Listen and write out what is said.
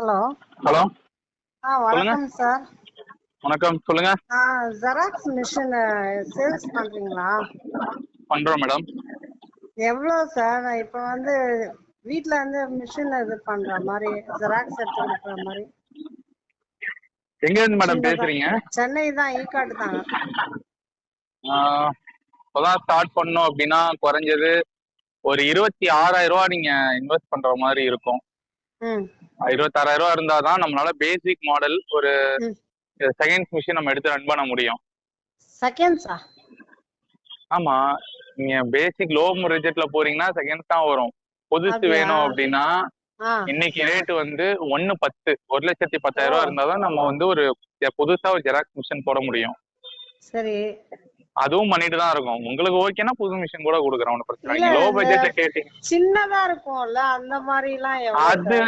Hello. Hello. ஆ வணக்கம் sir. வணக்கம் சொல்லுங்க. ஆ ஜெராக்ஸ் மிஷின் சேல்ஸ் பண்றீங்களா? பண்றோம் மேடம். எவ்வளோ சார்? இப்போ வந்து வீட்ல இருந்து மிஷின் இது பண்ற மாதிரி ஜெராக்ஸ் எடுத்து கொடுக்குற மாதிரி. எங்க இருந்து மேடம். பேசுறீங்க? சென்னை தான் ஈக்காடு ஆஹ், இப்பதான் ஸ்டார்ட் பண்ணோம் அப்படின்னா குறைஞ்சது ஒரு இருபத்தி ஆறாயிரம் ரூபா நீங்க இன்வெஸ்ட் பண்ற மாதிரி இருக்கும். இருபத்தாறாயிரம் ரூபா இருந்தாதான் நம்மளால பேசிக் மாடல் ஒரு ம். செகண்ட் மிஷின் நம்ம எடுத்து ரன் பண்ண முடியும். செகண்ட்ஸா ஆமா. நீங்க பேசிக் லோ ரிஜெக்ட்ல போறீங்கன்னா செகண்ட் தான் வரும். புதுசு? வேணும் அப்படின்னா இன்னைக்கு ரேட் வந்து ஒன்னு பத்து. ஒரு லட்சத்தி பத்தாயிரம் ரூபா. இருந்தாதான் நம்ம வந்து ஒரு புதுசா ஒரு ஜெராக்ஸ் மிஷின் போட முடியும். சரி. அதுவும் பண்ணிட்டு தான் இருக்கோம். உங்களுக்கு ஓகேனா புது மிஷின் கூட கொடுக்குறோம் ஒன்றும் பிரச்சனை லோ பட்ஜெட்ல கேட்டீங்க. சின்னதா இருக்கும்ல அந்த மாதிரி எல்லாம் அது வந்து